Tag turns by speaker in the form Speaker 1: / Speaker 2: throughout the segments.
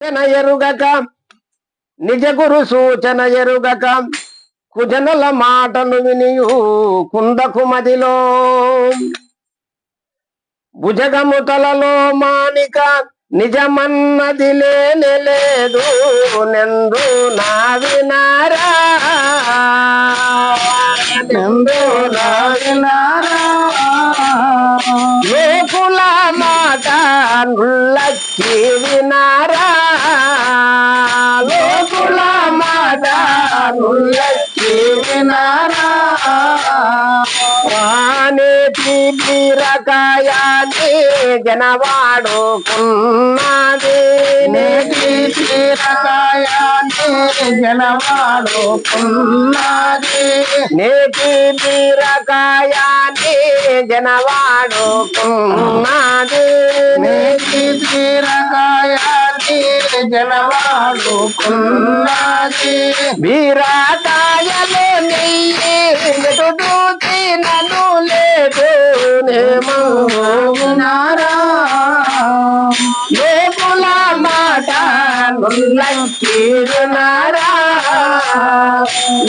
Speaker 1: సూచన ఎరుగక నిజ గురు సూచన ఎరుగక కుజనుల మాటలు వినియు కుందకు మదిలో. భుజగముతలలో మానిక నిజమన్నది లేనే లేదు నెందు నా వినారా నెందు నా వినారా మాట నుల్లక్కి వినారా లోకుల మాట నుల్లక్కి బీరకాయాన్ని జనవాడుకున్నది. నేటి బీరకాయాన్ని జనవాడుకున్నది. నేటి బీరకాయాన్ని జనవాడుకున్నది. నేటి బీరకాయాన్ని జనవాడుకున్నది. బీరకాయలు నెయ్యి ఎటు దూచి నన్ను నేమోనారా లేపుల మాట నుల్లక్కిరునారా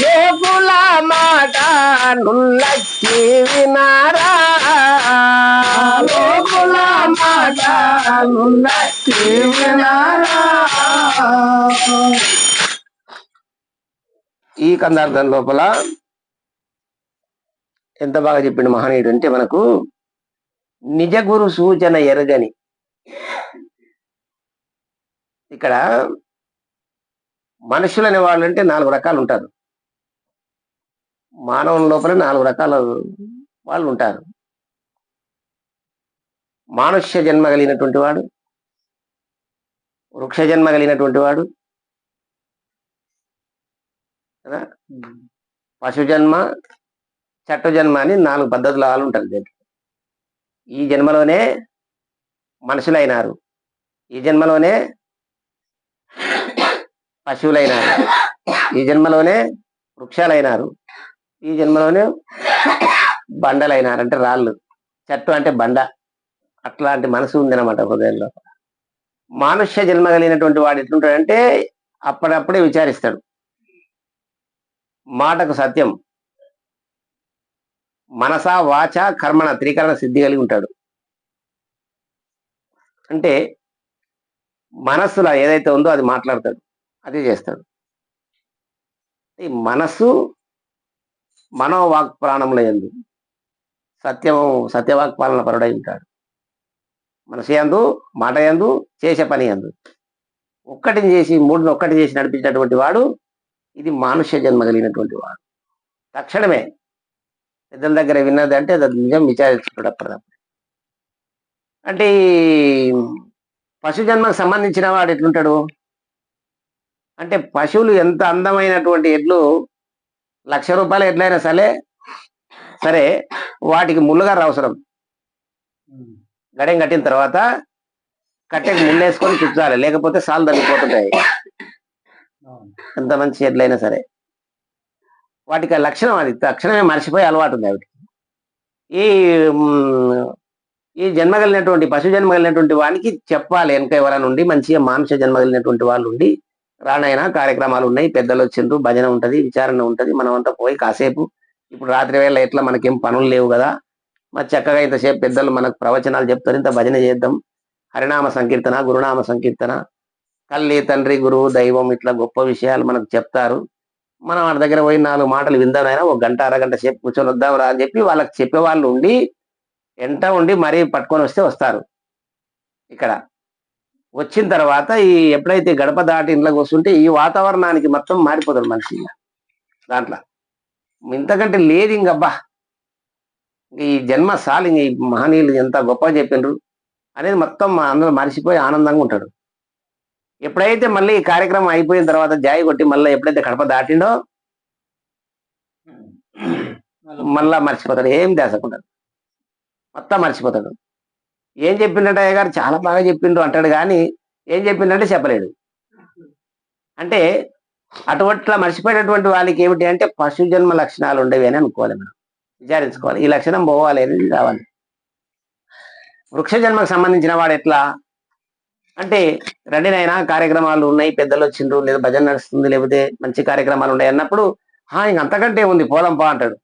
Speaker 1: లేపుల మాట నుల్లక్కి వినారా లోకుల మాట నుల్లక్కి వినారా ఈ కందార్థం లోపల ఎంత బాగా చెప్పిండు మహనీయుడు అంటే మనకు నిజ గురు సూచన ఎరగని. ఇక్కడ మనుషులు అనే వాళ్ళు అంటే నాలుగు రకాలు ఉంటారు. మానవుల లోపల నాలుగు రకాల వాళ్ళు ఉంటారు. మానుష్య జన్మ కలిగినటువంటి వాడు వృక్ష జన్మ కలిగినటువంటి వాడు పశు జన్మ చట్ట జన్మ అని నాలుగు పద్ధతుల వాళ్ళు ఉంటారు దీంట్లో ఈ జన్మలోనే మనుషులైనారు. ఈ జన్మలోనే పశువులైనారు. ఈ జన్మలోనే వృక్షాలైనారు. ఈ జన్మలోనే బండలైనారు. అంటే రాళ్ళు. చెట్టు అంటే బండ. అట్లాంటి మనసు ఉందన్నమాట హృదయంలో. మానుష్య జన్మ కలిగినటువంటి వాడు ఎట్లుంటాడంటే అప్పుడప్పుడే విచారిస్తాడు. మాటకు సత్యం. మనస వాచ కర్మణ త్రికరణ సిద్ధి కలిగి ఉంటాడు. అంటే మనస్సులో ఏదైతే ఉందో అది మాట్లాడతాడు. అదే చేస్తాడు. ఈ మనస్సు మనోవాక్ ప్రాణముల ఎందు సత్యము సత్యవాక్ పాలన పరుడై ఉంటాడు. మనసు ఎందు మాట ఎందు చేసే పని ఎందు ఒక్కటిని చేసి మూడుని ఒక్కటి చేసి నడిపించినటువంటి వాడు ఇది మానుష్య జన్మ కలిగినటువంటి వాడు. తక్షణమే పెద్దల దగ్గర విన్నది అంటే అది నిజం విచారించుకుంటాడు అప్పటిదప్పుడు అంటే ఈ పశు జన్మకు సంబంధించిన వాడు ఎట్లుంటాడు? అంటే పశువులు ఎంత అందమైనటువంటి ఎడ్లు లక్ష రూపాయల ఎడ్లైనా సరే సరే వాటికి ముళ్ళుగారు అవసరం గడెం కట్టిన తర్వాత కట్టెకి ముళ్ళేసుకొని చుట్టాలి లేకపోతే సాలు తగ్గిపోతుంటాయి ఎంత మంచి ఎడ్లైనా సరే. వాటికి ఆ లక్షణం అది. తక్షణమే మర్చిపోయి అలవాటు ఉంది వాటికి ఈ ఈ జన్మగలిగినటువంటి పశు జన్మగలిగినటువంటి వానికి చెప్పాలి వెనక ఎవరైనా ఉండి మంచిగా మాంస జన్మగలిగినటువంటి వాళ్ళు ఉండి రానైనా కార్యక్రమాలు ఉన్నాయి పెద్దలు వచ్చిండ్రు భజన ఉంటది విచారణ ఉంటది మనం అంతా పోయి కాసేపు ఇప్పుడు రాత్రి వేళ ఎట్లా మనకేం పనులు లేవు కదా మరి చక్కగా ఇంతసేపు పెద్దలు మనకు ప్రవచనాలు చెప్తారు ఇంత భజన చేద్దాం. హరినామ సంకీర్తన గురునామ సంకీర్తన తల్లి తండ్రి గురువు దైవం ఇట్లా గొప్ప విషయాలు మనకు చెప్తారు. మనం వాళ్ళ దగ్గర పోయి నాలుగు మాటలు విందామైనా ఒక గంట అరగంట సేపు కూర్చొని వద్దాం రా అని చెప్పి వాళ్ళకి చెప్పే వాళ్ళు ఉండి ఎంట ఉండి మరీ పట్టుకొని వస్తే వస్తారు. ఇక్కడ వచ్చిన తర్వాత ఈ ఎప్పుడైతే గడప దాటి ఇంట్లోకి వస్తుంటే ఈ వాతావరణానికి మొత్తం మారిపోతాడు మనిషి దాంట్లో ఇంతకంటే లేదు ఇంకబ్బా ఈ జన్మ సాలు ఈ మహనీయులు ఎంత గొప్ప చెప్పిండ్రు అనేది మొత్తం అందరూ మరిచిపోయి ఆనందంగా ఉంటాడు ఎప్పుడైతే మళ్ళీ ఈ కార్యక్రమం అయిపోయిన తర్వాత జాయి కొట్టి మళ్ళీ ఎప్పుడైతే కడప దాటిండో మళ్ళా మర్చిపోతాడు. ఏం దేశకుండా మొత్తం మర్చిపోతాడు. ఏం చెప్పిండట అయ్య గారు చాలా బాగా చెప్పిండు అంటాడు కానీ ఏం చెప్పిండంటే చెప్పలేడు అంటే అటువంటి మర్చిపోయినటువంటి వాళ్ళకి ఏమిటి అంటే పశు జన్మ లక్షణాలు ఉండేవి అని అనుకోవాలి మనం. విచారించుకోవాలి. ఈ లక్షణం పోవాలి అనేది రావాలి వృక్ష జన్మకు సంబంధించిన వాడు ఎట్లా? అంటే రండి నాయనా కార్యక్రమాలు ఉన్నాయి పెద్దలు వచ్చిండ్రు లేదా భజన నడుస్తుంది లేకపోతే మంచి కార్యక్రమాలు ఉన్నాయి అన్నప్పుడు "హా, ఇంక అంతకంటే ఉంది పోదాం పా అంటాడు.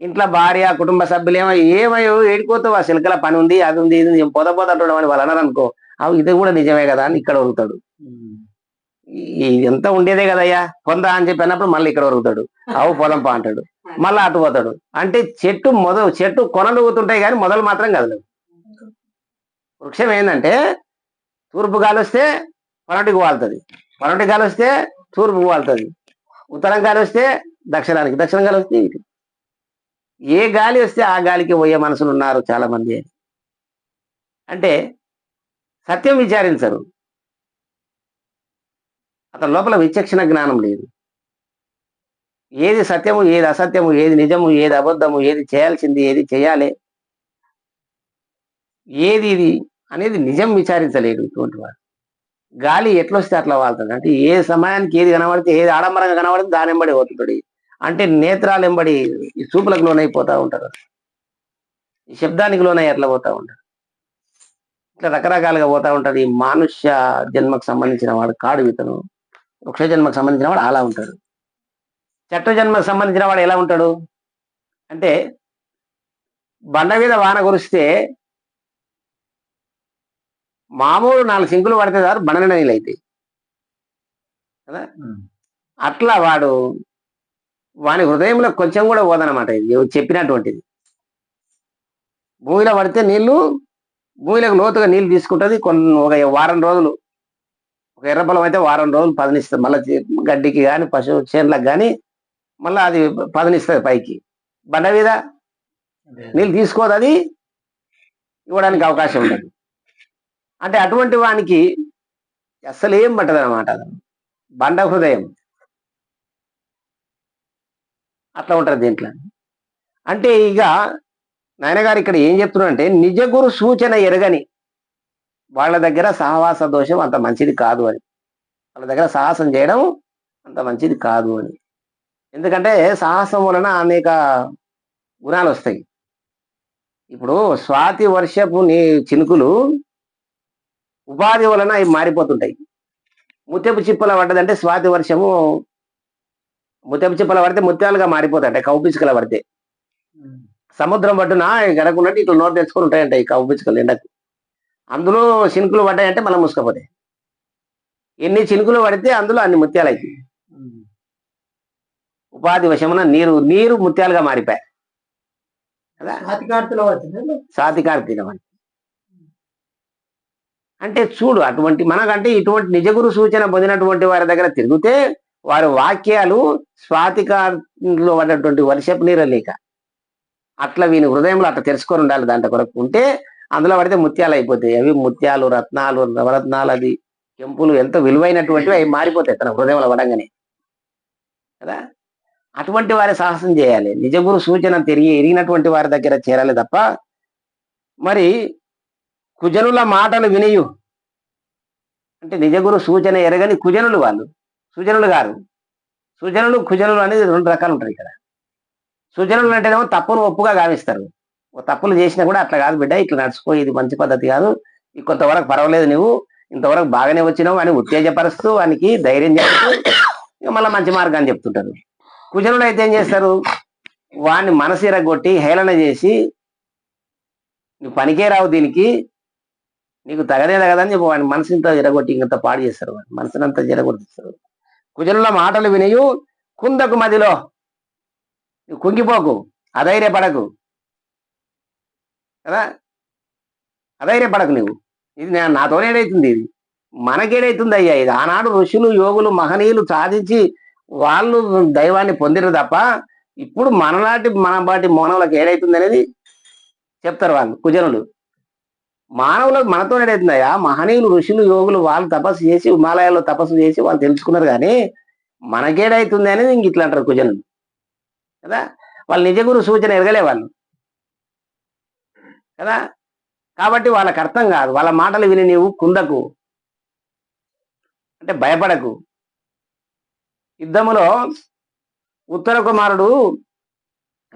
Speaker 1: ఇంట్లో భార్య కుటుంబ సభ్యులు ఏమో ఏమయ్యో ఏడిపోతావు ఆ సిలకల పని ఉంది అది ఉంది ఇది ఏం పోదా పోతా అంటాడు అని వాళ్ళు అన్నారు అనుకో అవి ఇది కూడా నిజమే కదా అని ఇక్కడ ఒరుగుతాడు ఈ- ఎంత ఉండేదే కదయ్యా పొందా అని చెప్పి అన్నప్పుడు మళ్ళీ ఇక్కడ ఒరుగుతాడు అవు పోదాం పా అంటాడు. మళ్ళీ అటు పోతాడు. అంటే చెట్టు మొదలు చెట్టు కొనలు ఊగుతుంటాయి కానీ మొదలు మాత్రం కదలవు వృక్షం ఏంటంటే తూర్పు గాలి వస్తే పనటికి వాళ్తుంది. పనటి గాలి వస్తే తూర్పుకు వాళ్తుంది. ఉత్తరం గాలి వస్తే దక్షిణానికి దక్షిణం గాలి వస్తే ఇటు. ఏ గాలి వస్తే ఆ గాలికి పోయే మనసులు ఉన్నారు చాలా మంది అంటే సత్యం విచారించరు. అతని లోపల విచక్షణ జ్ఞానం లేదు. ఏది సత్యము ఏది అసత్యము ఏది నిజము ఏది అబద్ధము ఏది చేయాల్సింది ఏది చేయాలి ఏది ఇది అనేది నిజం విచారించలేడు ఇటువంటి వాడు. గాలి ఎట్లొస్తే అట్లా వాళ్తుంది అంటే ఏ సమయానికి ఏది కనబడితే ఏది ఆడంబరంగా కనబడితే దాని వెంబడి పోతుంటాడు. అంటే నేత్రాలు వెంబడి ఈ చూపులకు లోనైపోతా ఉంటారు. ఈ శబ్దానికి లోనై ఎట్లా పోతా ఉంటారు. ఇట్లా రకరకాలుగా పోతా ఉంటాడు. ఈ మానుష్య జన్మకు సంబంధించిన వాడు కాడు ఇతను. వృక్ష జన్మకు సంబంధించిన వాడు అలా ఉంటాడు. చెట్టు జన్మకు సంబంధించిన వాడు ఎలా ఉంటాడు? అంటే బండ మీద వాన కురిస్తే మామూలు నాలుగు సింకులు పడితే సార్ బండ నిండా నీళ్ళు అవుతాయి కదా అట్లా వాడు వాని హృదయంలో కొంచెం కూడా పోదనమాట ఇది. చెప్పినటువంటిది. భూమిలో పడితే నీళ్ళు భూమిలోకి లోతుగా నీళ్ళు తీసుకుంటుంది. కొన్ని ఒక వారం రోజులు ఒక ఎర్రపొలం అయితే వారం రోజులు పదనిస్తుంది. మళ్ళీ గడ్డికి కానీ పశువు చేనులకు కానీ మళ్ళీ అది పదనిస్తుంది పైకి. బండ మీద నీళ్ళు తీసుకోదు అది ఇవ్వడానికి అవకాశం ఉండదు. అంటే అటువంటి వానికి అస్సలు పట్టదు అనమాట బండ హృదయం. అట్లా ఉంటుంది దీంట్లో. అంటే ఇక నాయనగారు ఇక్కడ ఏం చెప్తున్నారంటే నిజ గురు సూచన ఎరగని వాళ్ళ దగ్గర సహవాస దోషం అంత మంచిది కాదు అని. వాళ్ళ దగ్గర సాహసం చేయడం అంత మంచిది కాదు అని. ఎందుకంటే సాహసం వలన అనేక గుణాలు వస్తాయి. ఇప్పుడు స్వాతి వర్షపు నీ చినుకులు ఉపాధి వలన అవి మారిపోతుంటాయి. ముత్యపు చిప్పల పడ్డదంటే స్వాతి వర్షము ముత్యపు చిప్పల పడితే ముత్యాలుగా మారిపోతాయి కౌపిచుకల పడితే. సముద్రం పట్టున గడకున్నట్టు ఇట్లా నోట్ తెచ్చుకొని ఉంటాయంట ఈ కౌపిచుకలు ఎండకు. అందులో చినుకులు పడ్డాయంటే మళ్ళీ మూసుకపోతాయి. ఎన్ని చినుకులు పడితే అందులో అన్ని ముత్యాలు అవుతాయి ఉపాధి వశమున నీరు నీరు ముత్యాలుగా మారిపోయాయి.
Speaker 2: వచ్చింది?
Speaker 1: సాధికారికం అని అంటే చూడు అటువంటి మనకంటే ఇటువంటి నిజగురు సూచన పొందినటువంటి వారి దగ్గర తిరిగితే వారి వాక్యాలు స్వాతికాలో పడినటువంటి వర్షపు నీరు లేక అట్లా వీని హృదయంలో అట్లా తెలుసుకొని ఉండాలి దాంట్లో కొరకు. ఉంటే అందులో పడితే ముత్యాలు అయిపోతాయి. అవి ముత్యాలు రత్నాలు నవరత్నాలు అది కెంపులు ఎంత విలువైనటువంటివి అవి మారిపోతాయి తన హృదయంలో పడంగానే. కదా? అటువంటి వారి సాహసం చేయాలి. నిజగురు సూచన తిరిగి ఎరిగినటువంటి వారి దగ్గర చేరాలి తప్ప మరి కుజనుల మాటలు వినియు. అంటే నిజగురు సూచన ఎరగని కుజనులు వాళ్ళు. సూచనలు గారు సూచనలు కుజనులు అనేది రెండు రకాలు ఉంటాయి ఇక్కడ. సూచనలు అంటేనేమో తప్పును ఒప్పుగా గావిస్తారు. ఓ తప్పులు చేసినా కూడా అట్లా కాదు బిడ్డ ఇట్లా నడుచుకో ఇది మంచి పద్ధతి కాదు. ఈ కొంతవరకు పర్వాలేదు నువ్వు ఇంతవరకు బాగానే వచ్చినావు అని ఉత్తేజపరుస్తూ వానికి ధైర్యం చేస్తూ ఇక మళ్ళీ మంచి మార్గాన్ని చెప్తుంటారు. కుజనులు అయితే ఏం చేస్తారు? వాడిని మనసు ఎరగొట్టి హేళన చేసి నువ్వు పనికే రావు దీనికి నీకు తగదే తగదని చెప్పి వాడిని మనసుంత ఎరగొట్టి ఇంకంత పాడు చేస్తారు వాడు. మనసునంతా జరగొట్టిస్తారు కుజనుల మాటలు వినియు కుందకు మదిలో. నువ్వు కుంగిపోకు అధైర్యపడకు. కదా? అధైర్యపడకు నువ్వు. ఇది నా- నాతోనే ఏడైతుంది ఇది. మనకేడైతుంది అయ్యా ఇది. ఆనాడు ఋషులు యోగులు మహనీయులు సాధించి వాళ్ళు దైవాన్ని పొందిరు తప్ప ఇప్పుడు మనలాంటి మన బాటి ఏడైతుంది అనేది చెప్తారు వాళ్ళు కుజనులు. మానవులకు మనతో అవుతున్నాయా మహనీయులు ఋషులు యోగులు వాళ్ళు తపస్సు చేసి హిమాలయాల్లో తపస్సు చేసి వాళ్ళు తెలుసుకున్నారు కానీ మనకేడైతుంది అనేది ఇంక ఇట్లా అంటారు కుజనులు కదా? వాళ్ళు నిజగురు సూచన ఎరగలే వాళ్ళు. కదా? కాబట్టి వాళ్ళకి అర్థం కాదు. వాళ్ళ మాటలు విని నీవు కుందకు అంటే భయపడకు. యుద్ధములో ఉత్తర కుమారుడు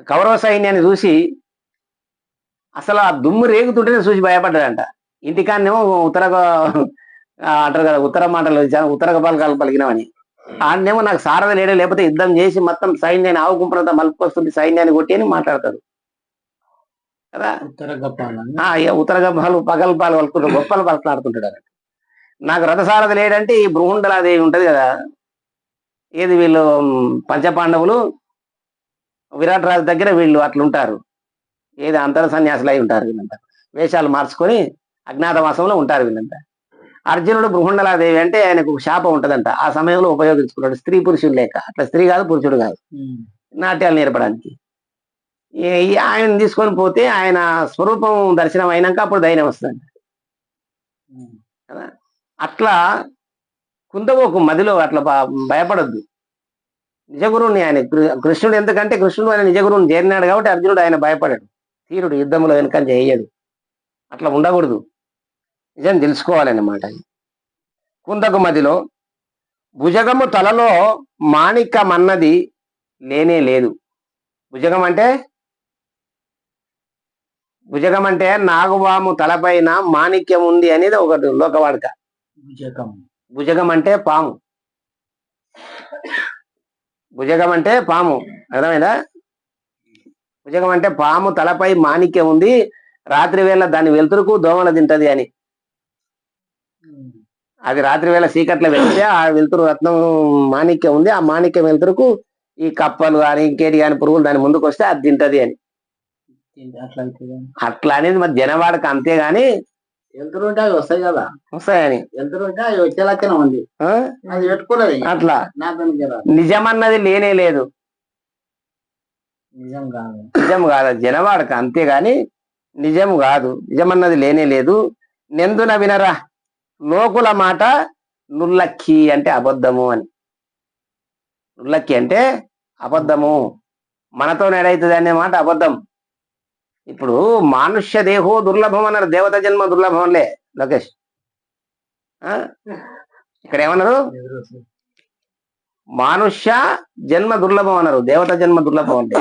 Speaker 1: కౌరవ సైన్యాన్ని చూసి అసలు ఆ దుమ్ము రేగుతుంటేనే చూసి భయపడ్డాడంట. ఇంటికాన్నేమో ఉత్తర అంటారు కదా ఉత్తర మాటలు ఉత్తర పలకాలు పలికినామని. ఆడనేమో నాకు సారథ లేడే లేకపోతే యుద్ధం చేసి మొత్తం సైన్యాన్ని ఆవు గుంపులంతా మలుపుకొస్తుంది సైన్యాన్ని కొట్టి అని మాట్లాడతాడు. కదా?
Speaker 2: ఉత్తర గప్పాలని
Speaker 1: ఆ, ఇక ఉత్తర గర్భాలు పగలు పాలు పలుకుంటాడు గొప్పలు పలుకులాడుతుంటాడు నాకు రథసారథి లేడంటే ఈ బృహుండలాదేవి ఉంటది కదా. ఏది వీళ్ళు పంచపాండవులు విరాట్ రాజు దగ్గర వీళ్ళు అట్లుంటారు. ఏది అంతర సన్యాసులు అయి ఉంటారు వీళ్ళంతా. వేషాలు మార్చుకొని అజ్ఞాతవాసంలో ఉంటారు వీళ్ళంతా. అర్జునుడు బృహుండలాదేవి అంటే ఆయనకు శాపం ఉంటదంట. ఆ సమయంలో ఉపయోగించుకున్నాడు స్త్రీ పురుషుడు లేక. అట్లా స్త్రీ కాదు పురుషుడు కాదు. నాట్యాలు నేర్పడానికి. ఆయన తీసుకొని పోతే ఆయన స్వరూపం దర్శనం అయినాక అప్పుడు ధైర్యం వస్తుంది అట్లా కుందవోకు మదిలో అట్లా భయపడొద్దు. నిజగురువుని ఆయన కృష్ణుడు ఎందుకంటే కృష్ణుడు ఆయన నిజగురువుని చేరినాడు కాబట్టి అర్జునుడు ఆయన భయపడాడు. తీరుడు యుద్ధంలో వెనక చేయడు. అట్లా ఉండకూడదు. నిజం తెలుసుకోవాలన్నమాట కుందకు మదిలో భుజగము తలలో మాణిక్యమన్నది లేనే లేదు. భుజగం అంటే? భుజగం అంటే నాగుబాము తలపైన మాణిక్యం ఉంది అనేది ఒకటి లోకవాడక.
Speaker 2: భుజకం
Speaker 1: భుజగం అంటే పాము. భుజగం అంటే పాము. అర్థమైందా? భుజగం అంటే పాము తలపై మాణిక్యం ఉంది. రాత్రి వేళ దాని వెలుతురుకు దోమలు తింటది అని. అది రాత్రి వేళ చీకట్లో వెళ్తే ఆ వెలుతురు రత్నం మాణిక్యం ఉంది. ఆ మాణిక్యం వెలుతురుకు ఈ కప్పలు కానీ ఇంకేటి కానీ పురుగులు దాని ముందుకు వస్తే అది తింటది అని.
Speaker 2: అట్లా
Speaker 1: అనేది మరి జనవాడక అంతే గాని
Speaker 2: వెళ్తురు ఉంటే అవి వస్తాయి కదా.
Speaker 1: వస్తాయని
Speaker 2: వెళ్తురు ఉంటే అవి వచ్చే లెక్కన ఉంది? అది పెట్టుకోలేదు
Speaker 1: అట్లా. నిజమన్నది లేనే లేదు.
Speaker 2: నిజం కాదు.
Speaker 1: జనవాడక అంతేగాని నిజం కాదు. నిజమన్నది లేనే లేదు. నెందున వినరా లోకుల మాట నుల్లక్కి అంటే అబద్ధము అని. నుల్లక్కి అంటే అబద్ధము. మనతో నెడైతుంది అనే మాట అబద్ధం. ఇప్పుడు మానుష్య దేహో దుర్లభం అన్నారు. దేవత జన్మ దుర్లభంలే లోకేష్? ఇక్కడ ఏమన్నారు మానుష్య జన్మ దుర్లభం అన్నారు. దేవత జన్మ దుర్లభం అంటే.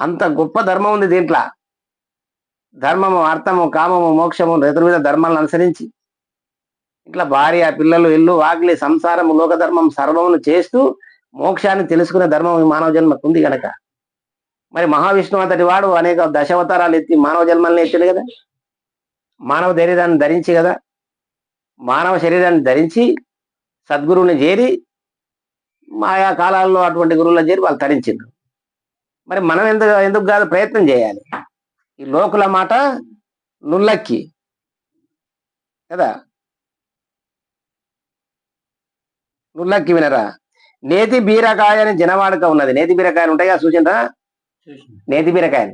Speaker 1: అంత గొప్ప ధర్మం ఉంది దీంట్లో. ధర్మము అర్థము కామము మోక్షము ఎదురువిధ ధర్మాలను అనుసరించి ఇట్లా భార్య పిల్లలు ఇల్లు వాకిలి సంసారము లోక ధర్మం సర్వమును చేస్తూ మోక్షాన్ని తెలుసుకునే ధర్మం ఈ మానవ జన్మకు ఉంది గనక. మరి మహావిష్ణువు అంతటి వాడు అనేక దశావతారాలు ఎత్తి మానవ జన్మల్ని ఎత్తాడు కదా. మానవ శరీరాన్ని ధరించి కదా. మానవ శరీరాన్ని ధరించి సద్గురువుని చేరి ఆయా కాలాల్లో అటువంటి గురువులను చేరి వాళ్ళు తరించిండ్రు. మరి మనం ఎందుకు ఎందుకు కాదు ప్రయత్నం చేయాలి. ఈ లోకుల మాట నుల్లక్కి. కదా? నుల్లక్కి వినరా? నేతి బీరకాయ అని జనవాడక ఉన్నది. నేతి బీరకాయలు ఉంటాయి కదా చూసిండ్రా నేతి బీరకాయలు.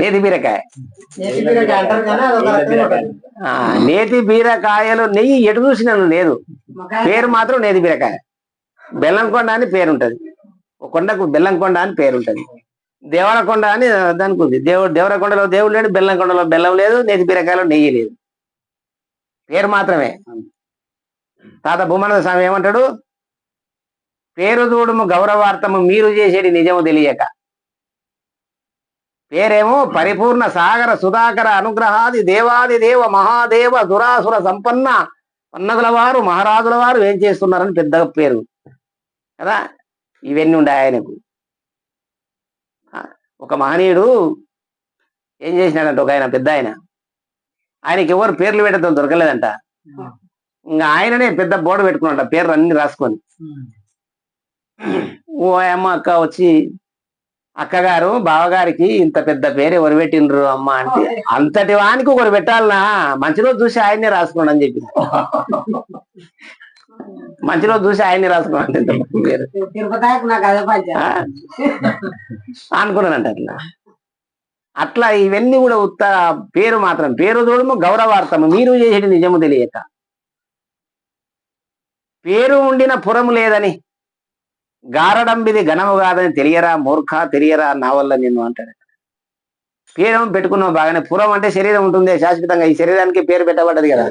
Speaker 3: నేతి బీరకాయ నేతి
Speaker 1: బీరకాయలు నెయ్యి ఎటు చూసినాను లేదు. పేరు మాత్రం నేతి బీరకాయ. బెల్లంకొండ అని పేరు ఉంటది. ఒక కొండకు బెల్లంకొండ అని పేరు ఉంటది. దేవరకొండ అని దానికి ఉంది. దేవుడు దేవరకొండలో దేవుడు లేడు బెల్లంకొండలో బెల్లం లేదు నేతి బీరకాయలో నెయ్యి లేదు. పేరు మాత్రమే. తాత భూమానంద స్వామి ఏమంటాడు? పేరు చూడము గౌరవార్థము మీరు చేసేది నిజము తెలియక. పేరేమో పరిపూర్ణ సాగర సుధాకర అనుగ్రహాది దేవాది దేవ మహాదేవ దురాసుర సంపన్న పన్నగుల వారు మహారాజుల వారు ఏం చేస్తున్నారని పెద్ద పేరు. కదా? ఇవన్నీ ఉండే ఆయనకు. ఒక మహనీయుడు ఏం చేసినాడంట? ఒక ఆయన పెద్ద ఆయన. ఆయనకి ఎవరు పేర్లు పెట్టడం దొరకలేదంట. ఇంకా ఆయననే పెద్ద బోర్డు పెట్టుకున్నాడంట పేర్లు అన్ని రాసుకొని. ఓ అమ్మ అక్క వచ్చి అక్కగారు బావగారికి ఇంత పెద్ద పేరు ఎవరు పెట్టిండ్రు అమ్మ? అంటే అంతటి వానికి ఒకరు పెట్టాలనా మంచి రోజు చూసి ఆయన్నే రాసుకోండి అని చెప్పి మంచి రోజు చూసి ఆయన్ని రాసుకోండి? అనుకున్నానంట అట్లా. అట్లా ఇవన్నీ కూడా ఉత్త పేరు మాత్రం పేరు చూడము గౌరవార్థము. మీరు చేసేది నిజము తెలియక. పేరు ఉండిన పురము లేదని గారడంబిది ఘనము కాదని తెలియరా మూర్ఖ? తెలియరా? నా వల్ల నిన్ను అంటాడు. పేరు పెట్టుకున్నావు బాగానే. పురం అంటే శరీరం ఉంటుంది శాశ్వతంగా. ఈ శరీరానికి పేరు పెట్టబడ్డది కదా.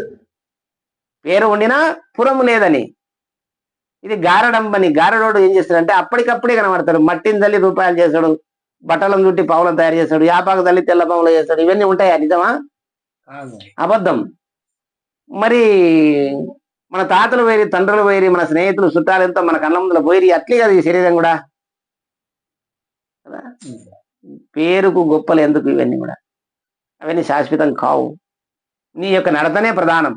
Speaker 1: పేరు ఉండినా పురము లేదని. ఇది గారడం పని గారడోడు ఏం చేస్తాడంటే అప్పటికప్పుడే కనబడతాడు. మట్టిని తల్లి రూపాయలు చేస్తాడు. బట్టలను చుట్టి పావులను తయారు చేస్తాడు. యాపాకు తల్లి తెల్ల పావులు చేస్తాడు. ఇవన్నీ ఉంటాయా నిజమా? అబద్ధం. మరి మన తాతలు వేరి తండ్రులు వేరి మన స్నేహితులు చుట్టాలు ఎంతో మన కళ్ళ పోయి అట్లే కదా ఈ శరీరం కూడా. కదా? పేరుకు గొప్పలు ఎందుకు ఇవన్నీ కూడా? అవన్నీ శాశ్వతం కావు. నీ యొక్క నడతనే ప్రధానం.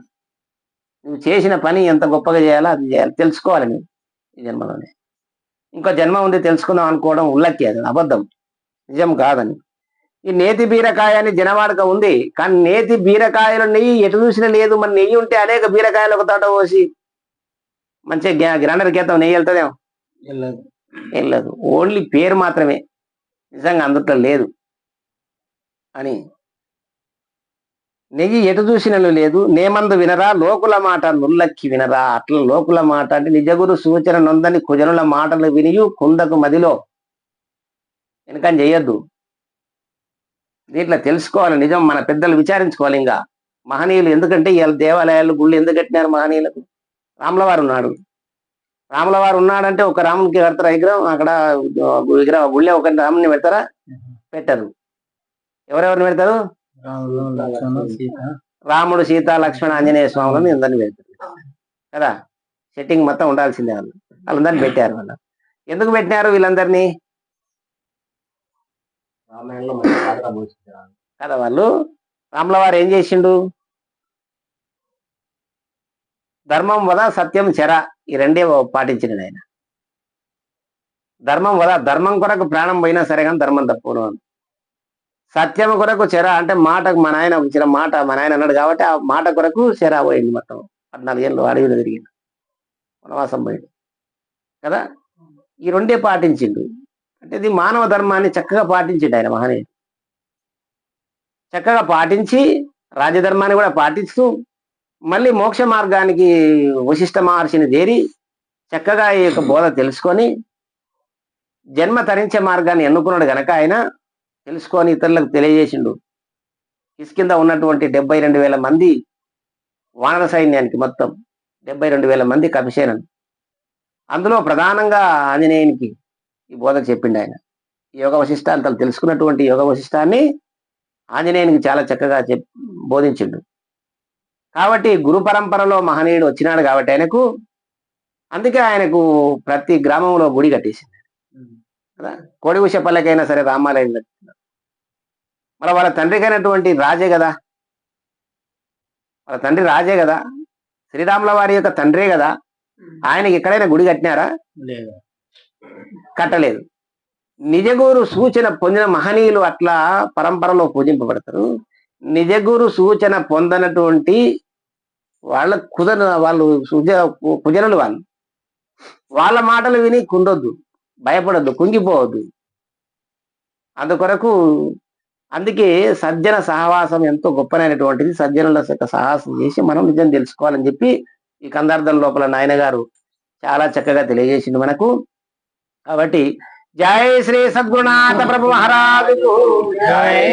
Speaker 1: నువ్వు చేసిన పని ఎంత గొప్పగా చేయాలో అది చేయాలి. తెలుసుకోవాలి నువ్వు ఈ జన్మలోనే. ఇంకో జన్మ ఉంది తెలుసుకుందాం అనుకోవడం ఉల్లక్కి అది అబద్ధం. నిజం కాదని. ఈ నేతి బీరకాయ అని జనవాడక ఉంది. కానీ నేతి బీరకాయలు నెయ్యి ఎటు చూసినా లేదు. మరి నెయ్యి ఉంటే అనేక బీరకాయలు ఒక తోట పోసి మంచిగా గ్రైండర్ గీతం నెయ్యి వెళ్తుందేమో?
Speaker 2: వెళ్ళదు.
Speaker 1: ఓన్లీ పేరు మాత్రమే. నిజంగా అందుట్లో లేదు. అని. నెయ్యి ఎటు చూసినను లేదు. నేమందు వినరా? లోకుల మాట నుల్లక్కి వినరా? అట్లా లోకుల మాట అంటే నిజగురు సూచన నొందని కుజనుల మాటలు వినియు కుందకు మదిలో. వెనకని చెయ్యొద్దు దీంట్లో తెలుసుకోవాలి నిజం మన పెద్దలు విచారించుకోవాలి ఇంకా. మహనీయులు ఎందుకంటే ఇవాళ దేవాలయాలు గుళ్ళు ఎందుకు కట్టినారు మహనీయులకు? రాములవారు ఉన్నాడు. రాములవారు ఉన్నాడంటే ఒక రామునికి కడతారా విగ్రహం? అక్కడ విగ్రహం గుళ్ళే ఒక రాముని పెడతారా? పెట్టరు. ఎవరెవరిని పెడతారు?
Speaker 2: రాముడు సీత
Speaker 1: లక్ష్మణ ఆంజనేయ స్వాములను అందరిని పెడతారు. కదా? సెట్టింగ్ మొత్తం ఉండాల్సిందే వాళ్ళు. వాళ్ళందరినీ పెట్టారు వాళ్ళు ఎందుకు పెట్టినారు వీళ్ళందరినీ? కదా వాళ్ళు? రాములవారు ఏం చేసిండు? ధర్మం వద సత్యం చెర ఈ రెండే పాటించిన ఆయన. ధర్మం వద ధర్మం కొరకు ప్రాణం పోయినా సరే కానీ ధర్మం తప్పును సత్యం కొరకు చెర అంటే మాటకు మన ఆయన ఇచ్చిన మాట మన ఆయన అన్నాడు కాబట్టి ఆ మాట కొరకు చెర పోయింది మొత్తం. పద్నాలుగేళ్ళు అడవిలో తిరిగింది వనవాసం పోయింది కదా? ఈ రెండే పాటించిండు. అంటే ఇది మానవ ధర్మాన్ని చక్కగా పాటించిండు ఆయన మహనీయుడు. చక్కగా పాటించి రాజధర్మాన్ని కూడా పాటిస్తూ మళ్ళీ మోక్ష మార్గానికి వశిష్ఠ మహర్షిని చేరి చక్కగా ఈ యొక్క బోధ తెలుసుకొని జన్మ తరించే మార్గాన్ని ఎన్నుకున్నాడు గనక ఆయన తెలుసుకొని ఇతరులకు తెలియజేసిండు. కింద ఉన్నటువంటి డెబ్బై రెండు వేల మంది వానర సైన్యానికి మొత్తం డెబ్బై రెండు వేల మంది కమిషనర్. అందులో ప్రధానంగా ఆంజనేయునికి ఈ బోధ చెప్పిండు ఆయన. ఈ యోగ వశిష్టాంతాలు తెలుసుకున్నటువంటి యోగ వశిష్టాన్ని ఆంజనేయునికి చాలా చక్కగా చెప్ బోధించిండు. కాబట్టి గురు పరంపరలో మహనీయుడు వచ్చినాడు కాబట్టి ఆయనకు అందుకే ఆయనకు ప్రతి గ్రామంలో గుడి కట్టేసింది కదా? కోడి ఉషపల్లెకైనా సరే రామాలయం మరి వాళ్ళ తండ్రికైనటువంటి రాజే కదా? వాళ్ళ తండ్రి రాజే కదా? శ్రీరాముల వారి యొక్క తండ్రే కదా? ఆయనకి ఎక్కడైనా గుడి కట్టినారా?
Speaker 2: లేదు.
Speaker 1: కట్టలేదు. నిజగురు సూచన పొందిన మహనీయులు అట్లా పరంపరలో పూజింపబడతారు. నిజగురు సూచన పొందనటువంటి వాళ్ళ కుదన వాళ్ళు సుజ కుజనులు వాళ్ళు. వాళ్ళ మాటలు విని కుండొద్దు భయపడొద్దు కుంగిపోవద్దు. అందుకొరకు అందుకే సజ్జన సహవాసం ఎంతో గొప్పనైనటువంటిది. సజ్జనుల యొక్క సాహసం చేసి మనం నిజం తెలుసుకోవాలని చెప్పి ఈ కందార్థం లోపల నాయన గారు చాలా చక్కగా తెలియజేసింది మనకు. కాబట్టి జై శ్రీ సద్గురునాథ ప్రభు మహారాజు
Speaker 2: జై